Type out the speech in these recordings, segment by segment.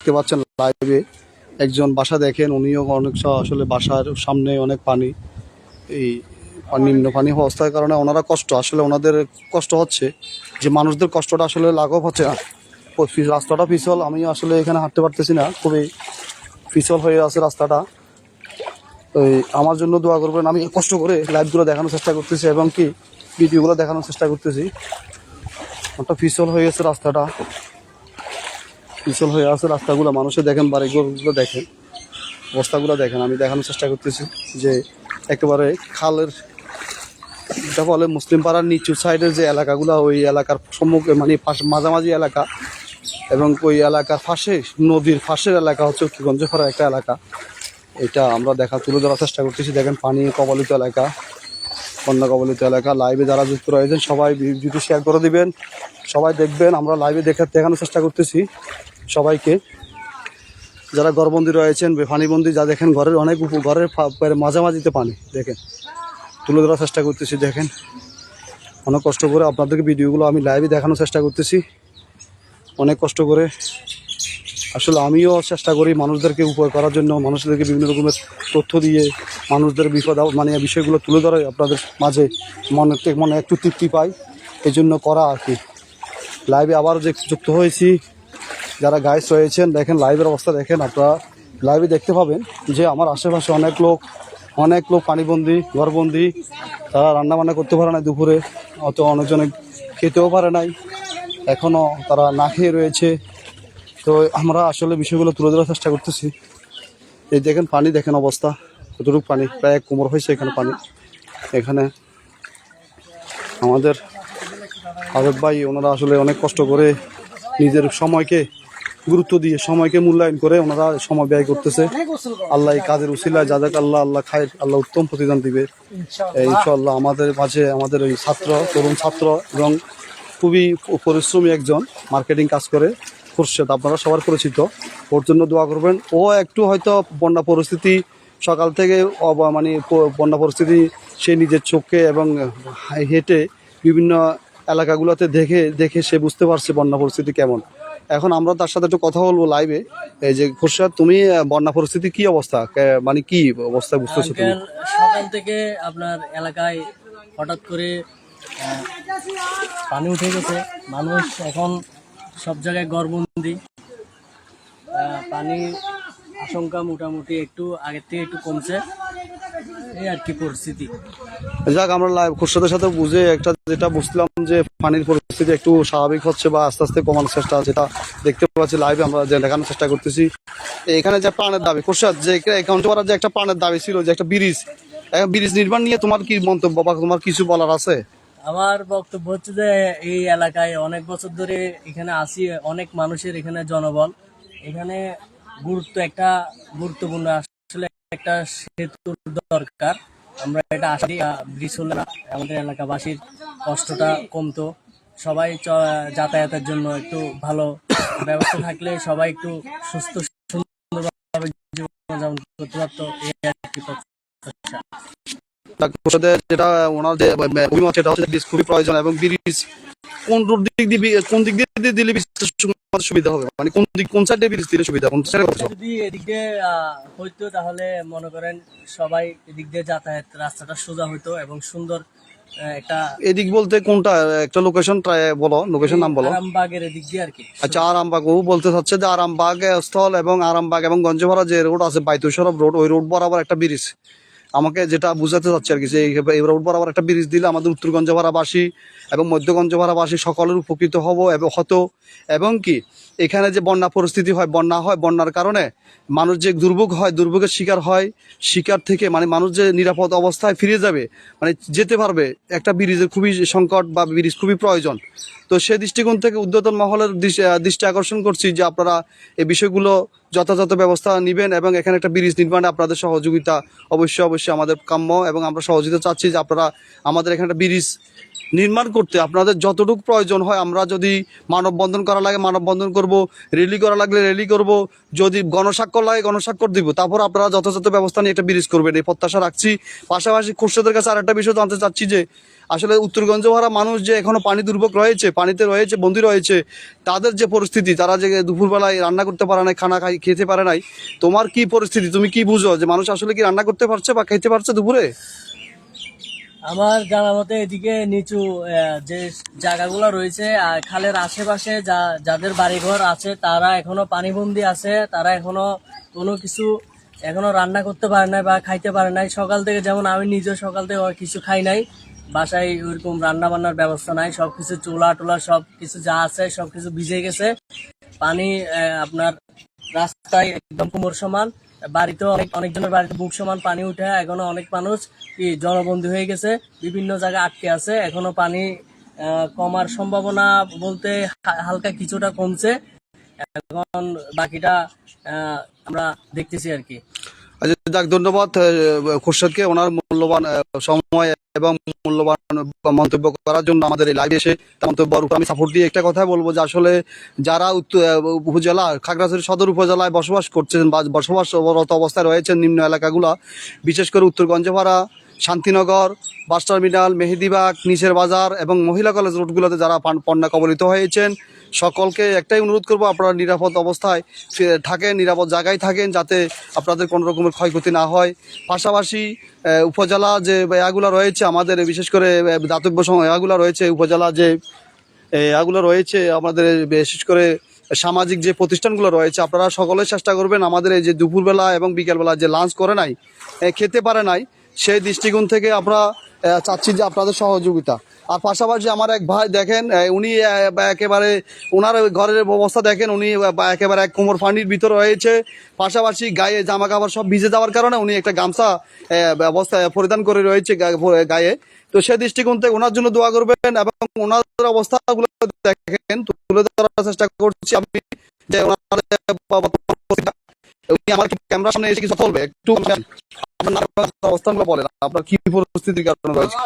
দেখতে পাচ্ছেন লাইভে একজন বাসা দেখেন, উনিও অনেক আসলে বাসার সামনে অনেক পানি, এই নিম্ন পানি অবস্থার কারণে ওনারা কষ্ট, আসলে ওনাদের কষ্ট হচ্ছে যে মানুষদের কষ্টটা আসলে লাঘব হচ্ছে না। রাস্তাটা পিছল আমি আসলে এখানে হাঁটতে পারতেছি না, খুবই পিছল হয়ে আছে রাস্তাটা। ওই, আমার জন্য দোয়া করবেন, আমি কষ্ট করে লাইভগুলো দেখানোর চেষ্টা করতেছি এবং কি ভিডিওগুলো দেখানোর চেষ্টা করতেছি। একটা পিছল হয়ে গেছে রাস্তাটা। পিছল হয়ে আছে, রাস্তাগুলো মানুষে দেখেন, বাড়িগুলো দেখেন অবস্থাগুলো দেখেন, আমি দেখানোর চেষ্টা করতেছি যে একেবারে খালের এটা বলে মুসলিম পাড়ার নিচু সাইডের যে এলাকাগুলো, ওই এলাকার সম্মুখে মানে মাঝামাঝি এলাকা এবং ওই এলাকার পাশে, নদীর পাশের এলাকা হচ্ছে গঞ্জফাড়া একটা এলাকা। এটা আমরা দেখা, তুলে ধরার চেষ্টা করতেছি। দেখেন, পানি কবলিত এলাকা, বন্যা কবলিত এলাকা। লাইভে যারা যুক্ত রয়েছেন, সবাই ভিডিওটি শেয়ার করে দিবেন। সবাই দেখবেন, আমরা লাইভে দেখা দেখানোর চেষ্টা করতেছি। সবাইকে। যারা ঘরবন্দি রয়েছেন পানিবন্দি যা দেখেন ঘরের অনেক উপ- ঘরের মাঝামাঝিতে পানি, দেখেন। তুলে ধরার চেষ্টা করতেছি, দেখেন। অনেক কষ্ট করে আপনাদেরকে ভিডিওগুলো আমি লাইভে দেখানোর চেষ্টা করতেছি। অনেক কষ্ট করে। আসলে আমিও চেষ্টা করি মানুষদেরকে উপকার করার জন্য, মানুষদেরকে বিভিন্ন রকমের তথ্য দিয়ে মানুষদের বিপদ মানে বিষয়গুলো তুলে ধরে আপনাদের মাঝে মনে মনে একটু তৃপ্তি পাই। এই জন্য করা আর কি। লাইভে আবার যে যুক্ত হয়েছি যারা গাইস রয়েছেন, দেখেন লাইভের অবস্থা দেখেন, আপনারা লাইভে দেখতে পাবেন যে আমার আশেপাশে অনেক লোক অনেক লোক পানিবন্দি, ঘরবন্দি, তারা রান্না বান্না করতে পারে না দুপুরে, অত অনেকজনে খেতেও পারে নাই এখনও তারা না খেয়ে রয়েছে। তো আমরা আসলে বিষয়গুলো তুলে ধরার চেষ্টা করতেছি। এই দেখেন পানি, দেখেন অবস্থা, কতটুকু পানি, প্রায় এক কোমর হয়েছে এখানে পানি। এখানে আমাদের আবেদ ভাই, ওনারা আসলে অনেক কষ্ট করে নিজের সময়কে গুরুত্ব দিয়ে সময়কে মূল্যায়ন করে ওনারা সময় ব্যয় করতেছে। আল্লাহ এই কাজের উসিলায় যাদের আল্লাহ আল্লাহ খায় আল্লাহ উত্তম প্রতিদান দিবে। এই ইনশাআল্লাহ আমাদের মাঝে আমাদের ওই ছাত্র তরুণ ছাত্র এবং খুবই পরিশ্রমী একজন মার্কেটিং কাজ করে খুরশেদ আপনারা সবার পরিচিত। ওর জন্য দোয়া করবেন। ও একটু হয়তো বন্যা পরিস্থিতি সকাল থেকে অব- মানে বন্যা পরিস্থিতি সে নিজের চোখে এবং হেঁটে বিভিন্ন এলাকাগুলোতে দেখে দেখে সে বুঝতে পারছে বন্যা পরিস্থিতি কেমন। এখন আমরা তার সাথে একটু কথা বলব লাইভে এই যে খুরশাদ, তুমি বন্যা পরিস্থিতি কি অবস্থা? মানে কি অবস্থা বুঝতেছো তুমি? সকাল থেকে আপনার এলাকায় হঠাৎ করে পানি উঠে গেছে। মানুষ এখন সব জায়গায় গড়বন্দি পানি আশঙ্কা মোটামুটি একটু আগের থেকে একটু কমছে। এই আর কি পরিস্থিতি? যাক আমরা লাইভ খুরশাদের সাথে বুঝে একটা যেটা বুঝলাম যে পানির পরিস্থিতি একটু স্বাভাবিক হচ্ছে বা আস্তে আস্তে কমানোর চেষ্টা যেটা দেখতে পাচ্ছি লাইভে আমরা যে দেখানোর চেষ্টা করতেছি। এখানে যে প্রাণের দাবি খুরশাদ যে অ্যাকাউন্ট করার যে একটা প্রাণের দাবি ছিল যে একটা ব্রিজ ব্রিজ নির্মাণ নিয়ে তোমার কি মন্তব্য বা তোমার কিছু বলার আছে? আমার বক্তব্য হচ্ছে যে এই এলাকায় অনেক বছর ধরে এখানে আসি অনেক মানুষের এখানে জনবল। এখানে গুরুত্ব একটা গুরুত্বপূর্ণ একটা সেতুর দরকার আমরা এটা আসি ব্রিজ হলে আমাদের এলাকাবাসীর কষ্টটা কমতো সবাই যাতায়াতের জন্য একটু ভালো ব্যবস্থা থাকলে সবাই একটু সুস্থ, সুন্দরভাবে জীবনযাপন করতে পারতো, এই। যেটা, ওনার যে অভিমত, সেটা হচ্ছে খুবই প্রয়োজন এবং ব্রিজ কোন দিক দিয়ে কোন দিক দিয়ে দিলে সু- সুবিধা হবে? মানে কোন দিক কোন সাইডে ব্রিজ দিলে সুবিধা? কোন সাইডে যদি এদিক দিয়ে হইতো তাহলে মনে করেন সবাই এদিক দিয়ে যাতায়াত রাস্তাটা সোজা হইতো এবং সুন্দর একটা এদিক বলতে কোনটা? একটা লোকেশন বলো লোকেশন নাম বলো। আরামবাগের এদিক দিয়ে আর কি। আচ্ছা আরামবাগ। ও বলতে চাচ্ছে যে আরামবাগ স্থল এবং আরামবাগ এবং গঞ্জভাড়া যে রোড আছে বাইতুসরব রোড ওই রোড বরাবর একটা ব্রিজ আমাকে যেটা বুঝাতে চাচ্ছে আর কি, যে রোড বরাবর একটা ব্রিজ দিলে আমাদের উত্তর গঞ্জভাড়াবাসী এবং মধ্য গঞ্জভাড়াবাসী সকলের উপকৃত হব এবং হতো। এবং কি, এখানে যে বন্যা পরিস্থিতি হয়, বন্যা হয়, বন্যার কারণে মানুষ যে দুর্ভোগ হয়, দুর্ভোগের শিকার হয়, শিকার থেকে মানে মানুষ যে নিরাপদ অবস্থায় ফিরে যাবে মানে যেতে পারবে, একটা ব্রিজের খুবই সংকট বা ব্রিজ খুবই প্রয়োজন। তো সে দৃষ্টিকোণ থেকে উদ্যতন মহলের দৃষ্টি আকর্ষণ করছি যে আপনারা এই বিষয়গুলো যথাযথ ব্যবস্থা নেবেন এবং এখানে একটা ব্রিজ নির্মাণে আপনাদের সহযোগিতা অবশ্যই অবশ্যই আমাদের কাম্য এবং আমরা সহযোগিতা চাচ্ছি যে আপনারা আমাদের এখানে একটা ব্রিজ নির্মাণ করতে। আপনাদের যতটুকু প্রয়োজন হয় আমরা যদি মানববন্ধন করা লাগে মানববন্ধন করব রেলি করা লাগলে রেলি করব, যদি গণস্বাক্ষর লাগে গণস্বাক্ষর দিব, তারপর আপনারা যথাযথ ব্যবস্থা নিয়ে একটা ব্রিজ করবেন। এই প্রত্যাশা রাখছি। পাশাপাশি খুরশেদের কাছে আরেকটা বিষয় জানতে চাচ্ছি যে আসলে উত্তরগঞ্জ ভাড়া মানুষ যে এখনও পানি দুর্ভোগ রয়েছে, পানিতে রয়েছে, বন্দি রয়েছে, তাদের যে পরিস্থিতি, তারা যে দুপুরবেলায় রান্না করতে পারে নাই, খানা খাই, খেতে পারে নাই, তোমার কি পরিস্থিতি? তুমি কি বুঝো যে মানুষ আসলে কি রান্না করতে পারছে বা খেতে পারছে দুপুরে? আমার জানা মতে এদিকে নিচু যে জায়গাগুলো রয়েছে আর খালের আশেপাশে যা, যাদের বাড়িঘর আছে, তারা এখনও পানিবন্দি আছে, তারা এখনও কোনো কিছু এখনও রান্না করতে পারে নাই বা খাইতে পারে নাই। সকাল থেকে যেমন আমি নিজে সকাল থেকে কিছু খাই নাই বাসায় ওইরকম রান্না বান্নার ব্যবস্থা নাই, সবকিছু চোলা টোলা সব কিছু যা আছে, সবকিছু ভিজে গেছে। পানি আপনার রাস্তায় একদম কোমর সমান বাড়িতে অনেক অনেকজনের বাড়িতে বুক সমান পানি উঠে, এখনও অনেক মানুষ জলবন্দী হয়ে গেছে, বিভিন্ন জায়গায় আটকে আছে, এখনও পানি কমার সম্ভাবনা বলতে হালকা কিছুটা কমছে। এখন বাকিটা আমরা দেখতেছি আর কি। আচ্ছা যাক, ধন্যবাদ খোরশেদকে ওনার মূল্যবান সময় এবং মূল্যবান মন্তব্য করার জন্য আমাদের এই লাইভে এসে মন্তব্যের উপর আমি সাপোর্ট দিয়ে একটা কথা বলব যে আসলে যারা উপজেলা, খাগড়াছড়ি সদর উপজেলায় বসবাস করছেন বা বসবাসরত অবস্থায় রয়েছেন নিম্ন এলাকাগুলা, বিশেষ করে উত্তরগঞ্জপাড়া, শান্তিনগর, বাস টার্মিনাল, মেহেদিবাগ, নিচের বাজার এবং মহিলা কলেজ রোডগুলোতে যারা বন্যা কবলিত হয়েছেন সকলকে একটাই অনুরোধ করব, আপনারা নিরাপদ অবস্থায় থাকেন, নিরাপদ জায়গায় থাকেন, যাতে আপনাদের কোনো রকমের ক্ষয়ক্ষতি না হয়। পাশাপাশি উপজেলা যে এগুলো রয়েছে আমাদের, বিশেষ করে দাতব্য এগুলো রয়েছে, উপজেলা যে এগুলো রয়েছে, আমাদের বিশেষ করে সামাজিক যে প্রতিষ্ঠানগুলো রয়েছে, আপনারা সকলে চেষ্টা করবেন আমাদের এই যে দুপুরবেলা এবং বিকেলবেলা যে লাঞ্চ করে নাই খেতে পারে নাই সেই দৃষ্টিকোণ থেকে আমরা চাচ্ছি যে আপনাদের সহযোগিতা। আর পাশাপাশি আমার এক ভাই দেখেন উনি একেবারে ওনার ঘরের অবস্থা দেখেন, উনি একেবারে এক কোমর পানির ভিতরে রয়েছে। পাশাপাশি গায়ে জামা কাপড় সব ভিজে যাওয়ার কারণে উনি একটা গামছা অবস্থা পরিধান করে রয়েছে গায়ে। তো সেই দৃষ্টিকোণ থেকে ওনার জন্য দোয়া করবেন এবং ওনার অবস্থাগুলো দেখেন, তুলে ধরার চেষ্টা করছি আমি যে ওনার উনি আমার ক্যামেরার সামনে এসে কিছু বলবে? একটু আপনার অবস্থানগুলো বলেন। আপনার কি পরিস্থিতির কারণে রয়েছে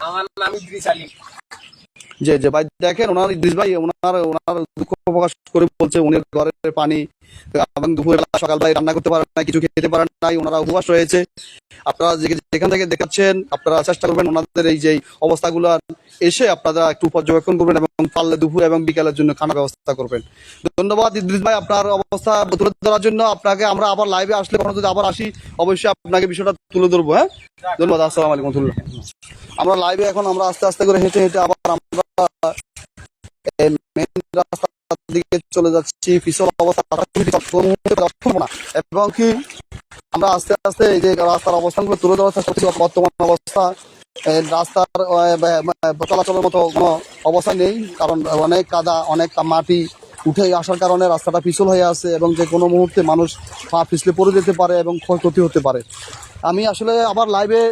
আমার নাম ইদ্রিস আলী। যে যে ভাই দেখেন ওনার ইদ্রিস ভাই ওনার ওনার দুঃখ প্রকাশ করে বলছে উনি ঘরের পানি এবং দুপুরবেলা সকালবেলায় রান্না করতে পারেন না কিছু খেতে পারেন নাই, ওনারা উপবাস রয়েছে। আপনারা যেখান থেকে দেখাচ্ছেন, আপনারা চেষ্টা করবেন ওনাদের এই যে অবস্থাগুলো এসে আপনারা একটু পর্যবেক্ষণ করবেন এবং পারলে দুপুর এবং বিকালের জন্য খানা ব্যবস্থা করবেন। ধন্যবাদ ইদ্রিস ভাই, আপনার অবস্থা তুলে ধরার জন্য। আপনাকে আমরা আবার লাইভে আসলে কোনো যদি আবার আসি, অবশ্যই আপনাকে বিষয়টা তুলে ধরবো হ্যাঁ? ধন্যবাদ, আসসালাম আলাইকুম। আমরা লাইভে এখন আমরা আস্তে আস্তে করে হেঁটে হেঁটে আবার আমরা রাস্তার দিকে চলে যাচ্ছি পিছল অবস্থা। এবং কি, আমরা আস্তে আস্তে এই যে রাস্তার অবস্থানগুলো তুলে ধরার বর্তমান অবস্থা রাস্তার চলাচলের মতো কোনো অবস্থা নেই, কারণ অনেক কাদা, অনেক মাটি উঠে আসার কারণে রাস্তাটা পিছল হয়ে আছে এবং যে কোনো মুহূর্তে মানুষ পা পিছলে পড়ে যেতে পারে এবং ক্ষয়ক্ষতি হতে পারে আমি আসলে আবার লাইভে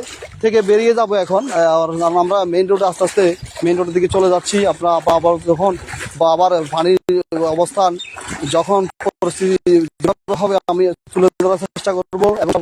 থেকে বেরিয়ে যাব এখন আর আমরা মেইন রোডে আস্তে আস্তে মেইন রোডের দিকে চলে যাচ্ছি, আপনারা আবার যখন বা আবার পানির অবস্থান যখন পরিস্থিতি হবে আমি তুলে ধরার চেষ্টা করব এবং